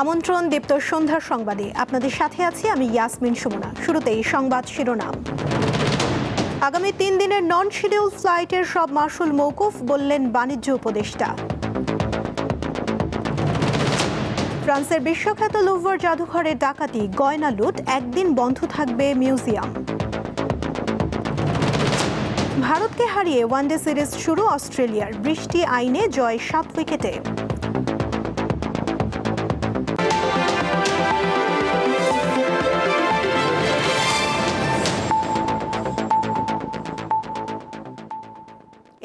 আমন্ত্রণ দীপ্ত সন্ধ্যার সংবাদে। আপনাদের সাথে আছি আমি ইয়াসমিন সুমনা। শুরুতেই সংবাদ শিরোনাম। আগামী তিন দিনের নন শিডিউল ফ্লাইটের সব মাসুল মৌকুফ বললেন বাণিজ্য উপদেষ্টা। ফ্রান্সের বিশ্বখ্যাত লুভর জাদুঘরের ডাকাতি, গয়না লুট, একদিন বন্ধ থাকবে মিউজিয়াম। ভারতকে হারিয়ে ওয়ানডে সিরিজ শুরু অস্ট্রেলিয়ার। বৃষ্টি আইনে জয় সাত উইকেটে।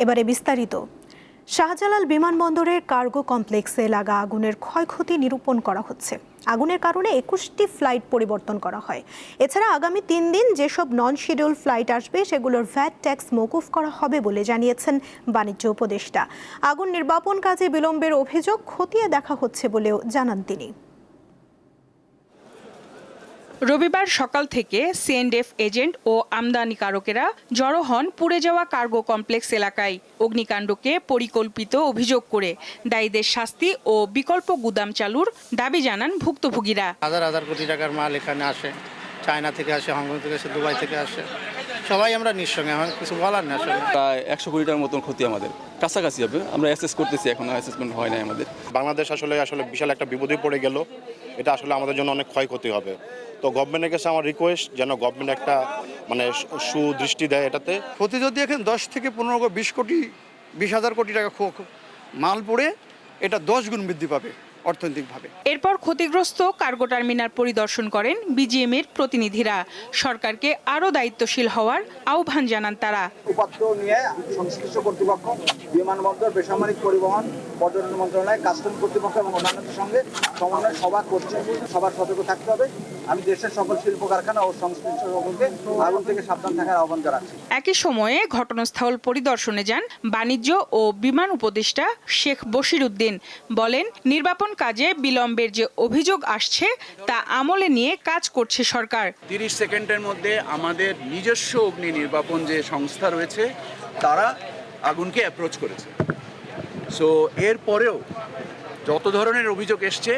এবারে বিস্তারিত। শাহজালাল বিমানবন্দরের কার্গো কমপ্লেক্সে লাগা আগুনের ক্ষয়ক্ষতি নিরূপণ করা হচ্ছে। আগুনের কারণে একুশটি ফ্লাইট পরিবর্তন করা হয়। এছাড়া আগামী তিন দিন যেসব নন শিডিউল ফ্লাইট আসবে, সেগুলোর ভ্যাট ট্যাক্স মকুফ করা হবে বলে জানিয়েছেন বাণিজ্য উপদেষ্টা। আগুন নির্বাপন কাজে বিলম্বের অভিযোগ খতিয়ে দেখা হচ্ছে বলেও জানান তিনি। রবিবার সকাল থেকে সিএনডেফ এজেন্ট ও আমদানিকারকেরা জড়ো হন পুড়ে যাওয়া কার্গো কমপ্লেক্স এলাকায়। অগ্নিকাণ্ডকে পরিকল্পিত অভিযোগ করে দায়ীদের শাস্তি ও বিকল্প গুদাম চালুর দাবি জানান ভুক্তভোগীরা। হাজার হাজার কোটি টাকার মাল এখানে আসে চায়না থেকে আসে হংকং থেকে আসে দুবাই থেকে আসে। সবাই আমরা নিঃসঙ্গে কিছু বলার না আসলে। প্রায় একশো কোটি টাকার মতন ক্ষতি আমাদের। কাছাকাছি হবে আমরা অ্যাসেস করতেছি এখন অ্যাসেসমেন্ট হয় নাই আমাদের। বাংলাদেশ আসলে আসলে বিশাল একটা বিপদে পড়ে গেল। এটা আসলে আমাদের জন্য অনেক ক্ষয়ক্ষতি হবে। তো গভর্নমেন্টের কাছে আমার রিকোয়েস্ট যেন গভর্নমেন্ট একটা মানে সুদৃষ্টি দেয় এটাতে। ক্ষতি যদি এখানে দশ থেকে পনেরো বিশ কোটি বিশ হাজার কোটি টাকা মাল পড়ে এটা দশ গুণ বৃদ্ধি পাবে। অর্থনৈতিকভাবে। এরপর ক্ষতিগ্রস্ত কার্গো টার্মিনাল পরিদর্শন করেন বিজিএম এর প্রতিনিধিরা। সরকারকে আরও দায়িত্বশীল হওয়ার আহ্বান জানান তারা। উপাত্ত নিয়ে সংশ্লিষ্ট কর্তৃপক্ষ বিমানবন্দর বেসামরিক পরিবহন পর্যটন মন্ত্রণালয় কাস্টম কর্তৃপক্ষ এবং অন্যান্যদের সঙ্গে সমন্বয় সভা করছে। সবার সতর্ক থাকতে হবে। আমি দেশের সকল শিল্প কারখানা ও সংশ্লিষ্ট সকলকে আগুন থেকে সাবধান থাকার আহ্বান জানাচ্ছি। একই সময়ে ঘটনাস্থল পরিদর্শনে যান বাণিজ্য ও বিমান উপদেষ্টা শেখ বশির উদ্দিন। বলেন নির্বাপন কাজে বিলম্বের যে অভিযোগ আসছে তা আমলে নিয়ে কাজ করছে সরকার। তিরিশ সেকেন্ডের মধ্যে আমাদের নিজস্ব অগ্নি নির্বাপন যে সংস্থা রয়েছে তারা আগুনকে অ্যাপ্রোচ করেছে। সো এরপরেও যত ধরনের অভিযোগ এসছে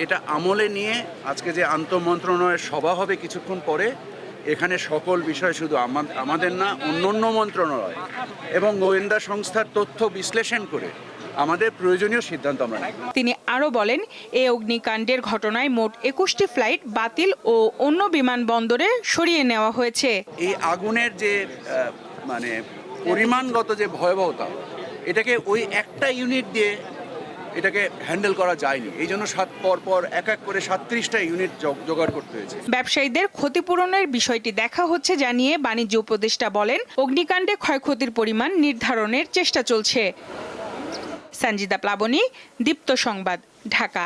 এটা আমলে নিয়ে আজকে যে আন্তঃমন্ত্রণালয়ের সভা হবে কিছুক্ষণ পরে এখানে সকল বিষয় শুধু আমা- আমাদের না অন্য অন্য মন্ত্রণালয় এবং গোয়েন্দা সংস্থার তথ্য বিশ্লেষণ করে আমাদের প্রয়োজনীয় সিদ্ধান্ত আমরা তিনি আরও বলেন এই অগ্নিকাণ্ডের ঘটনায় মোট একুশটি ফ্লাইট বাতিল ও অন্য বিমানবন্দরে সরিয়ে নেওয়া হয়েছে। এই আগুনের যে মানে পরিমাণগত যে ভয়াবহতা এটাকে ওই একটা ইউনিট দিয়ে এটাকে হ্যান্ডেল করা যায়নি। এই জন্য সাত পর পর এক এক করে সাতত্রিশটা ইউনিট জোগাড় করতে হয়েছে। ব্যবসায়ীদের ক্ষতিপূরণের বিষয়টি দেখা হচ্ছে জানিয়ে বাণিজ্য উপদেষ্টা বলেন, অগ্নিকাণ্ডে ক্ষয়ক্ষতির পরিমাণ নির্ধারণের চেষ্টা চলছে। সঞ্জিতা প্লাবনী, দীপ্ত সংবাদ, ঢাকা।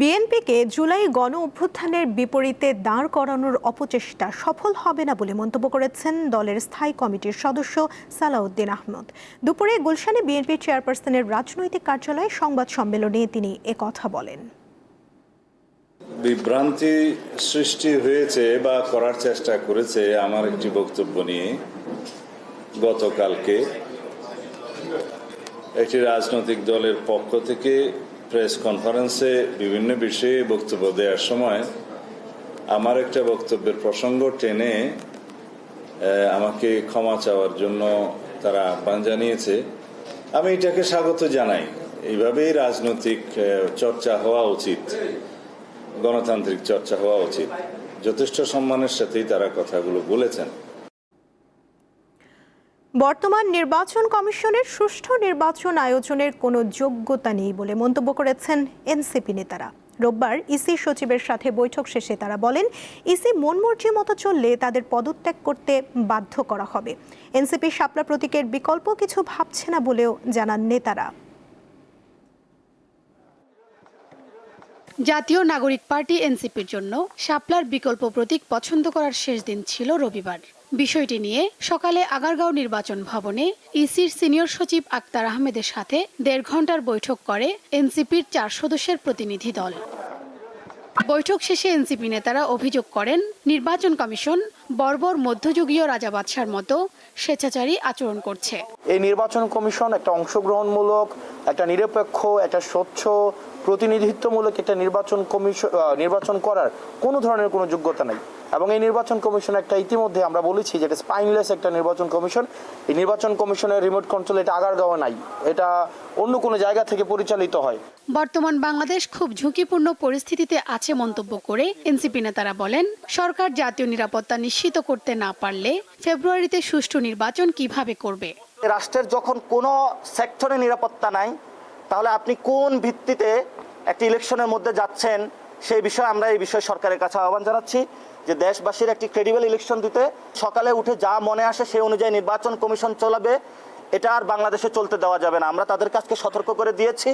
বিএনপিকে জুলাই গণ অভ্যুত্থানের বিপরীতে দাঁড় করানোর অপচেষ্টা সফল হবে না বলে মন্তব্য করেছেন দলের স্থায়ী কমিটির সদস্য সালাউদ্দিন আহমদ। দুপুরে গুলশানে বিএনপি চেয়ারপারসনের রাজনৈতিক কার্যালয়ে সংবাদ সম্মেলনে তিনি একথা বলেন। বিভ্রান্তি সৃষ্টি হয়েছে বা করার চেষ্টা করেছে আমার একটি বক্তব্য নিয়ে গতকালকে। একটি রাজনৈতিক দলের পক্ষ থেকে প্রেস কনফারেন্সে বিভিন্ন বিষয়ে বক্তব্য দেওয়ার সময় আমার একটা বক্তব্যের প্রসঙ্গ টেনে আমাকে ক্ষমা চাওয়ার জন্য তারা আহ্বান জানিয়েছে। আমি এটাকে স্বাগত জানাই। এইভাবেই রাজনৈতিক চর্চা হওয়া উচিত। গণতান্ত্রিক চর্চা হওয়া উচিত। যথেষ্ট সম্মানের সাথেই তারা কথাগুলো বলেছেন। বর্তমান নির্বাচন কমিশনের সুষ্ঠু নির্বাচন আয়োজনের কোনো যোগ্যতা নেই বলে মন্তব্য করেছেন এনসিপি নেতারা। রোববার ইসি সচিবের সাথে বৈঠক শেষে তারা বলেন, ইসি মন মর্জি মতো চললে তাদের পদত্যাগ করতে বাধ্য করা হবে। এনসিপি শাপলা প্রতীকের বিকল্প কিছু ভাবছে না বলেও জানান নেতারা। জাতীয় নাগরিক পার্টি এনসিপির জন্য শাপলার বিকল্প প্রতীক পছন্দ করার শেষ দিন ছিল রবিবার। বিষয়টি নিয়ে সকালে আগারগাঁও নির্বাচন ভবনে ইসির সিনিয়র সচিব আক্তার আহমেদের সাথে দেড় ঘণ্টার বৈঠক করে এনসিপির চার সদস্যের প্রতিনিধি দল। বৈঠক শেষে এনসিপি নেতারা অভিযোগ করেন, নির্বাচন কমিশন বর্বর মধ্যযুগীয় রাজা বাদশার মতো স্বেচ্ছাচারী আচরণ করছে। এই নির্বাচন কমিশন একটা অংশগ্রহণমূলক, একটা নিরপেক্ষ, একটা স্বচ্ছ, প্রতিনিধিত্বমূলক একটা নির্বাচন কমিশন নির্বাচন করার কোনো ধরনের কোনো যোগ্যতা নাই। এবং এই নির্বাচন কমিশন একটা ইতিমধ্যে আমরা বলেছি যে এটা স্পাইনলেস একটা নির্বাচন কমিশন। এই নির্বাচন কমিশনের রিমোট কন্ট্রোল এটা আগারগাঁও নাই। এটা অন্য কোনো জায়গা থেকে পরিচালিত হয়। বর্তমান বাংলাদেশ খুব ঝুঁকিপূর্ণ পরিস্থিতিতে আছে মন্তব্য করে এনসিপি নেতারা বলেন সরকার জাতীয় নিরাপত্তা নিশ্চিত করতে না পারলে ফেব্রুয়ারিতে সুষ্ঠু নির্বাচন কীভাবে করবে? রাষ্ট্রের যখন কোনো সেক্টরে নিরাপত্তা নাই তাহলে আপনি কোন ভিত্তিতে একটি ইলেকশনের মধ্যে যাচ্ছেন সেই বিষয়ে আমরা এই বিষয়ে সরকারের কাছে আহ্বান জানাচ্ছি। যে দেশবাসীর একটি ক্রেডিবল ইলেকশন দিতে সকালে উঠে যা মনে আসে সেই অনুযায়ী নির্বাচন কমিশন চলাবে এটা আর বাংলাদেশে চলতে দেওয়া যাবে না। আমরা তাদের কাছকে সতর্ক করে দিয়েছি।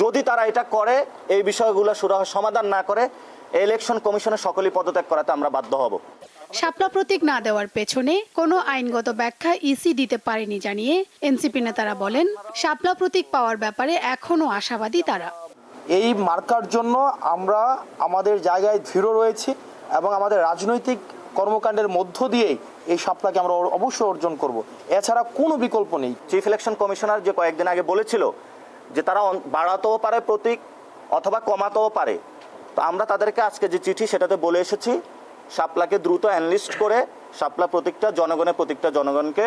যদি তারা এটা করে এই বিষয়গুলো সুরাহ সমাধান না করে এই ইলেকশন কমিশনের সকলেই পদত্যাগ করাতে আমরা বাধ্য হব। শাপলা প্রতীক না দেওয়ার পেছনে কোনো আইনগত ব্যাখ্যা ইসি দিতে পারেনি জানিয়ে এনসিপি নেতারা বলেন শাপলা প্রতীক পাওয়ার ব্যাপারে এখনও আশাবাদী তারা। এই মার্কার জন্য আমরা আমাদের জায়গায় দৃঢ় রয়েছি। এবং আমাদের রাজনৈতিক কর্মকাণ্ডের মধ্য দিয়েই এই সাপলাকে আমরা অবশ্যই অর্জন করব। এছাড়া কোনো বিকল্প নেই। চিফ ইলেকশন কমিশনার যে কয়েকদিন আগে বলেছিল যে তারা বাড়াতেও পারে প্রতীক অথবা কমাতেও পারে। তো আমরা তাদেরকে আজকে যে চিঠি সেটাতে বলে এসেছি শাপলাকে দ্রুত অ্যানলিস্ট করে শাপলা প্রতীকটা, জনগণের প্রতীকটা, জনগণকে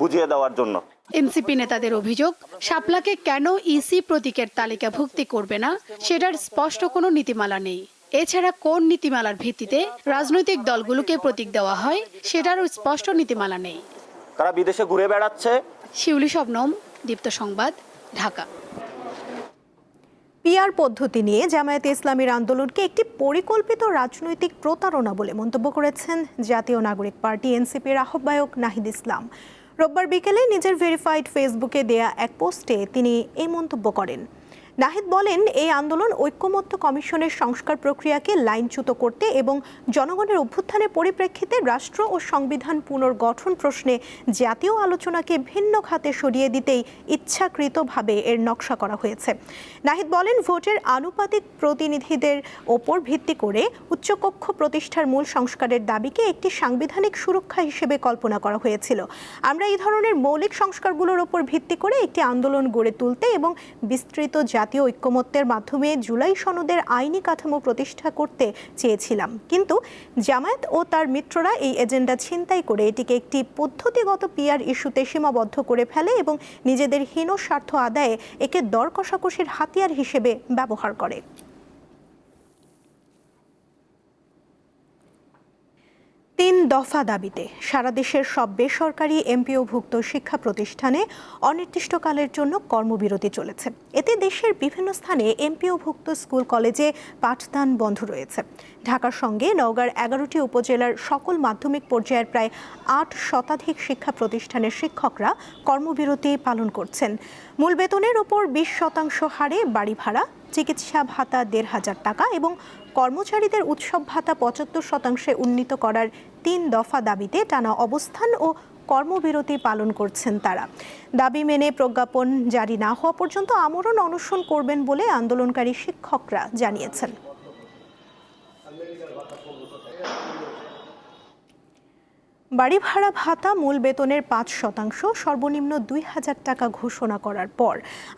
বুঝিয়ে দেওয়ার জন্য। এনসিপি নেতাদের অভিযোগ শাপলাকে কেন ইসি প্রতীকের তালিকাভুক্তি করবে না, সেটার স্পষ্ট কোনো নীতিমালা নেই। এছাড়া কোন নীতিমালার ভিত্তিতে রাজনৈতিক দলগুলোকে প্রতীক দেওয়া হয় সেটারও স্পষ্ট নীতিমালা নেই। তারা বিদেশে ঘুরে বেড়াচ্ছে? শিউলি শবনম দীপ্ত সংবাদ ঢাকা। পিআর পদ্ধতি নিয়ে জামায়াতে ইসলামীর আন্দোলনকে একটি পরিকল্পিত রাজনৈতিক প্রতারণা বলে মন্তব্য করেছেন জাতীয় নাগরিক পার্টি এনসিপির আহ্বায়ক নাহিদ ইসলাম। রোববার বিকেলে নিজের ভেরিফাইড ফেসবুকে দেয়া এক পোস্টে তিনি এই মন্তব্য করেন। নাহিদ বলেন, এই আন্দোলন ঐক্যমত্য কমিশনের সংস্কার প্রক্রিয়াকে লাইনচ্যুত করতে এবং জনগণের অভ্যুত্থানের পরিপ্রেক্ষিতে রাষ্ট্র ও সংবিধান পুনর্গঠন প্রশ্নে জাতীয় আলোচনাকে ভিন্ন খাতে সরিয়ে দিতেই ইচ্ছাকৃতভাবে এর নকশা করা হয়েছে। নাহিদ বলেন, ভোটের আনুপাতিক প্রতিনিধিদের ওপর ভিত্তি করে উচ্চকক্ষ প্রতিষ্ঠার মূল সংস্কারের দাবিকে একটি সাংবিধানিক সুরক্ষা হিসেবে কল্পনা করা হয়েছিল। আমরা এই ধরনের মৌলিক সংস্কারগুলোর ওপর ভিত্তি করে একটি আন্দোলন গড়ে তুলতে এবং বিস্তৃত জাতীয় ঐক্যমত্যের মাধ্যমে জুলাই সনদের আইনি কাঠামো প্রতিষ্ঠা করতে চেয়েছিলাম। কিন্তু জামায়াত ও তার মিত্ররা এই এজেন্ডা ছিনতাই করে এটিকে একটি পদ্ধতিগত পিয়ার ইস্যুতে সীমাবদ্ধ করে ফেলে এবং নিজেদের হীন স্বার্থ আদায়ে একে দর কষাকষির হাতিয়ার হিসেবে ব্যবহার করে। তিন দফা দাবিতে সারা দেশের সব বেসরকারি এমপিওভুক্ত শিক্ষা প্রতিষ্ঠানে অনির্দিষ্টকালের জন্য কর্মবিরতি চলেছে। এতে দেশের বিভিন্ন স্থানে এমপিওভুক্ত স্কুল কলেজে পাঠদান বন্ধ রয়েছে। ঢাকার সঙ্গে নওগাঁর এগারোটি উপজেলার সকল মাধ্যমিক পর্যায়ের প্রায় আট শতাধিক শিক্ষা প্রতিষ্ঠানের শিক্ষকরা কর্মবিরতি পালন করছেন। মূল বেতনের ওপর বিশ শতাংশ হারে বাড়ি ভাড়া, চিকিৎসা ভাতা দেড় হাজার টাকা এবং কর্মচারীদের উৎসব ভাতা পঁচাত্তর শতাংশে উন্নীত করার তিন দফা দাবিতে টানা অবস্থান ও কর্মবিরতি পালন করছেন তারা। দাবি মেনে প্রজ্ঞাপন জারি না হওয়া পর্যন্ত আমরণ অনশন করবেন বলে আন্দোলনকারী শিক্ষকরা জানিয়েছেন। বাড়ি ভাড়া ভাতা, মূল বেতনের পাঁচ শতাংশ, সর্বনিম্ন দুই হাজার টাকা ঘোষণা করার পর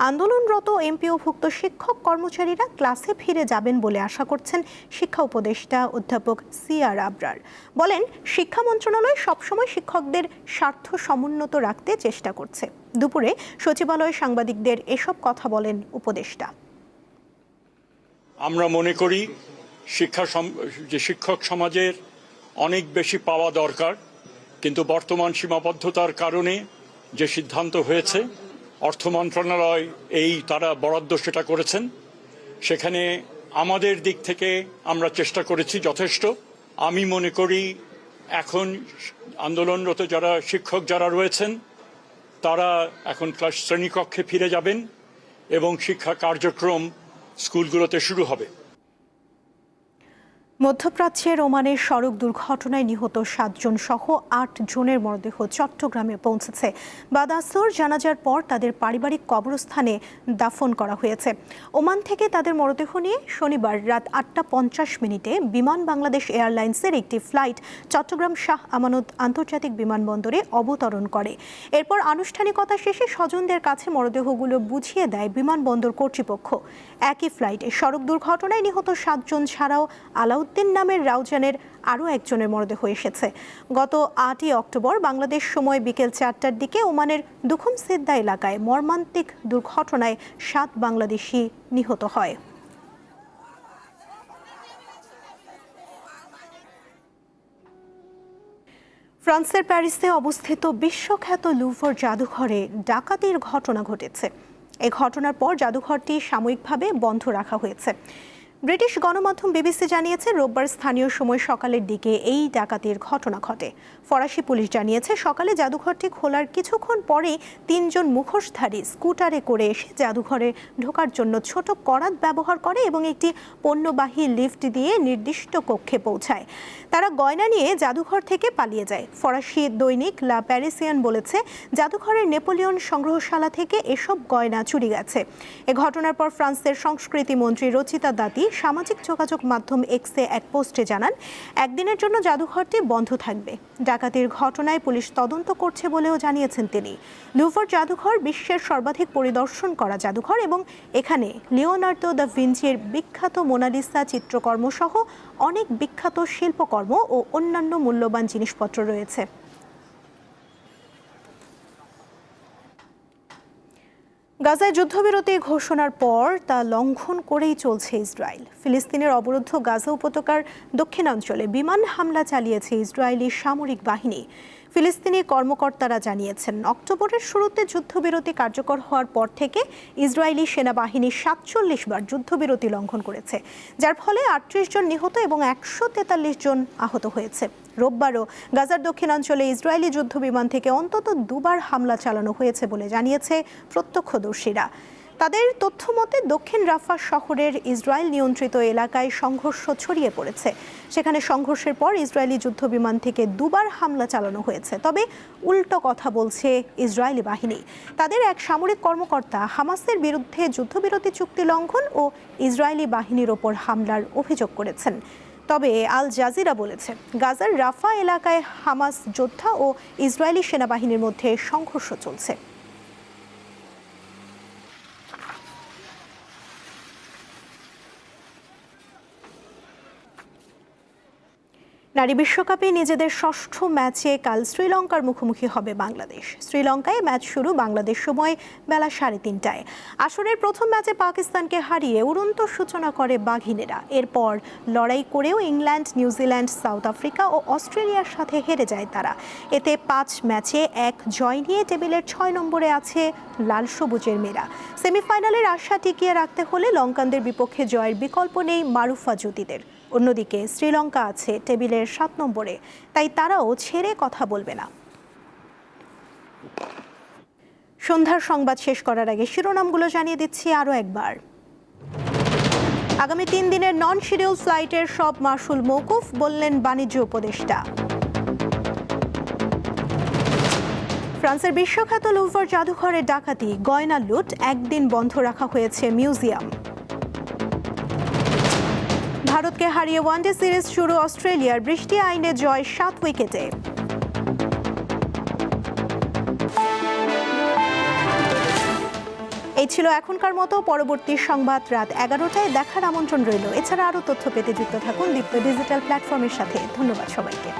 আন্দোলনরত এমপিওভুক্ত শিক্ষক কর্মচারীরা ক্লাসে ফিরে যাবেন বলে আশা করছেন শিক্ষা উপদেষ্টা অধ্যাপক সি আর আবরার। বলেন, শিক্ষা মন্ত্রণালয় সবসময় শিক্ষকদের স্বার্থ সমুন্নত রাখতে চেষ্টা করছে। দুপুরে সচিবালয়ে সাংবাদিকদের এসব কথা বলেন উপদেষ্টা। আমরা মনে করি, শিক্ষা যে শিক্ষক সমাজের অনেক বেশি পাওয়া দরকার। কিন্তু বর্তমান সীমাবদ্ধতার কারণে যে সিদ্ধান্ত হয়েছে, অর্থ মন্ত্রণালয় এই তারা বরাদ্দ সেটা করেছেন। সেখানে আমাদের দিক থেকে আমরা চেষ্টা করেছি যথেষ্ট। আমি মনে করি এখন আন্দোলনরত যারা শিক্ষক যারা রয়েছেন, তারা এখন ক্লাস শ্রেণীকক্ষে ফিরে যাবেন এবং শিক্ষা কার্যক্রম স্কুলগুলোতে শুরু হবে। মধ্যপ্রাচ্যের ওমানের সড়ক দুর্ঘটনায় নিহত সাতজন সহ আট জনের মরদেহ চট্টগ্রামে পৌঁছেছে। বাদাসর জানাজার পর তাদের পারিবারিক কবরস্থানে দাফন করা হয়েছে। ওমান থেকে তাদের মরদেহ নিয়ে শনিবার রাত আটটা পঞ্চাশ মিনিটে বিমান বাংলাদেশ এয়ারলাইন্সের একটি ফ্লাইট চট্টগ্রাম শাহ আমানত আন্তর্জাতিক বিমানবন্দরে অবতরণ করে। এরপর আনুষ্ঠানিকতা শেষে স্বজনদের কাছে মরদেহগুলো বুঝিয়ে দেয় বিমানবন্দর কর্তৃপক্ষ। একই ফ্লাইটে সড়ক দুর্ঘটনায় নিহত সাতজন ছাড়াও আলাউদ্দিন নামের রাউজানের আরও একজনের মরদেহ এসেছে। গত আটই অক্টোবর বাংলাদেশ সময় বিকেল চারটার দিকে ওমানের দুখুম সিদ্দা এলাকায় মর্মান্তিক দুর্ঘটনায় সাত বাংলাদেশি নিহত হয়। ফ্রান্সের প্যারিসে অবস্থিত বিশ্বখ্যাত লুভর জাদুঘরে ডাকাতির ঘটনা ঘটেছে। এই ঘটনার পর জাদুঘরটি সাময়িকভাবে বন্ধ রাখা হয়েছে। ব্রিটিশ গণমাধ্যম বিবিসি জানিয়েছে, রোববার স্থানীয় সময় সকালের দিকে এই ডাকাতির ঘটনা ঘটে। ফরাসি পুলিশ জানিয়েছে, সকালে জাদুঘরটি খোলার কিছুক্ষণ পরেই তিনজন মুখোশধারী স্কুটারে করে এসে জাদুঘরে ঢোকার জন্য ছোট করাত ব্যবহার করে এবং একটি পণ্যবাহী লিফট দিয়ে নির্দিষ্ট কক্ষে পৌঁছায়। তারা গয়না নিয়ে জাদুঘর থেকে পালিয়ে যায়। ফরাসি দৈনিক লা প্যারিসিয়ান বলেছে, জাদুঘরের নেপোলিয়ন সংগ্রহশালা থেকে এসব গয়না চুরি গেছে। এ ঘটনার পর ফ্রান্সের সংস্কৃতি মন্ত্রী রচিতা দাতি সামাজিক যোগাযোগ মাধ্যম এক্সে এক পোস্টে জানান, একদিনের জন্য জাদুঘরটি বন্ধ থাকবে। ডাকাতির ঘটনায় পুলিশ তদন্ত করছে বলেও জানিয়েছেন তিনি। লুভর জাদুঘর বিশ্বের সর্বাধিক পরিদর্শন করা জাদুঘর এবং এখানে লিওনার্দো দ্য ভিঞ্চির বিখ্যাত মোনালিসা চিত্রকর্ম সহ অনেক বিখ্যাত শিল্পকর্ম ও অন্যান্য মূল্যবান জিনিসপত্র রয়েছে। গাজায় যুদ্ধবিরতি ঘোষণার পর তা লঙ্ঘন করেই চলছে ইসরায়েল। ফিলিস্তিনের অবরুদ্ধ গাজা উপত্যকার দক্ষিণাঞ্চলে বিমান হামলা চালিয়েছে ইসরায়েলি সামরিক বাহিনী। ফিলিস্তিনি কর্মকর্তারা জানিয়েছেন, অক্টোবরের শুরুতে যুদ্ধবিরতি কার্যকর হওয়ার পর থেকে ইসরায়েলি সেনাবাহিনী সাতচল্লিশ বার যুদ্ধবিরতি লঙ্ঘন করেছে, যার ফলে আটত্রিশ জন নিহত এবং একশো তেতাল্লিশ জন আহত হয়েছে। রোববারও গাজার দক্ষিণাঞ্চলে ইসরায়েলি যুদ্ধবিমান থেকে অন্তত দুবার হামলা চালানো হয়েছে বলে জানিয়েছে প্রত্যক্ষদর্শীরা। তাদের তথ্য মতে, দক্ষিণ রাফা শহরের ইসরায়েল নিয়ন্ত্রিত এলাকায় সংঘর্ষ ছড়িয়ে পড়েছে। সেখানে সংঘর্ষের পর ইসরায়েলি যুদ্ধবিমান থেকে দুবার হামলা চালানো হয়েছে। তবে উল্টো কথা বলছে ইসরায়েলি বাহিনী। তাদের এক সামরিক কর্মকর্তা হামাসের বিরুদ্ধে যুদ্ধবিরতি চুক্তি লঙ্ঘন ও ইসরায়েলি বাহিনীর ওপর হামলার অভিযোগ করেছেন। তবে আল জাজিরা বলেছে গাজার রাফা এলাকায় হামাস যোদ্ধা ও ইসরায়েলি সেনাবাহিনীর মধ্যে সংঘর্ষ চলছে। নারী বিশ্বকাপে নিজেদের ষষ্ঠ ম্যাচে কাল শ্রীলঙ্কার মুখোমুখি হবে বাংলাদেশ। শ্রীলঙ্কায় ম্যাচ শুরু বাংলাদেশ সময় বেলা সাড়ে তিনটায়। আসরের প্রথম ম্যাচে পাকিস্তানকে হারিয়ে উড়ন্ত সূচনা করে বাঘিনেরা। এরপর লড়াই করেও England, New Zealand, South Africa ও অস্ট্রেলিয়ার সাথে হেরে যায় তারা। এতে পাঁচ ম্যাচে এক জয় নিয়ে টেবিলের ছয় নম্বরে আছে লাল সবুজের মেয়েরা। সেমিফাইনালের আশা টিকিয়ে রাখতে হলে লঙ্কানদের বিপক্ষে জয়ের বিকল্প নেই মারুফা জ্যোতিদের। অন্যদিকে শ্রীলঙ্কা আছে টেবিলের সাত নম্বরে। তাই তারাও ছেড়ে কথা বলবে না। সন্ধ্যার সংবাদ শেষ করার আগে শিরোনামগুলো জানিয়ে দিচ্ছি আরও একবার। আগামী তিন দিনের নন শিডিউল ফ্লাইটের সব মাসুল মৌকুফ বললেন বাণিজ্য উপদেষ্টা। ফ্রান্সের বিশ্বখ্যাত লুভার জাদুঘরে ডাকাতি, গয়না লুট, একদিন বন্ধ রাখা হয়েছে মিউজিয়াম। ভারতকে হারিয়ে ওয়ানডে সিরিজ শুরু অস্ট্রেলিয়ার বৃষ্টি আইনে জয় সাত উইকেটে। এই ছিল এখনকার মতো। পরবর্তী সংবাদ রাত এগারোটায় দেখার আমন্ত্রণ রইল। এছাড়া আরও তথ্য পেতে যুক্ত থাকুন দীপ্ত ডিজিটাল প্ল্যাটফর্মের সাথে। ধন্যবাদ সবাইকে।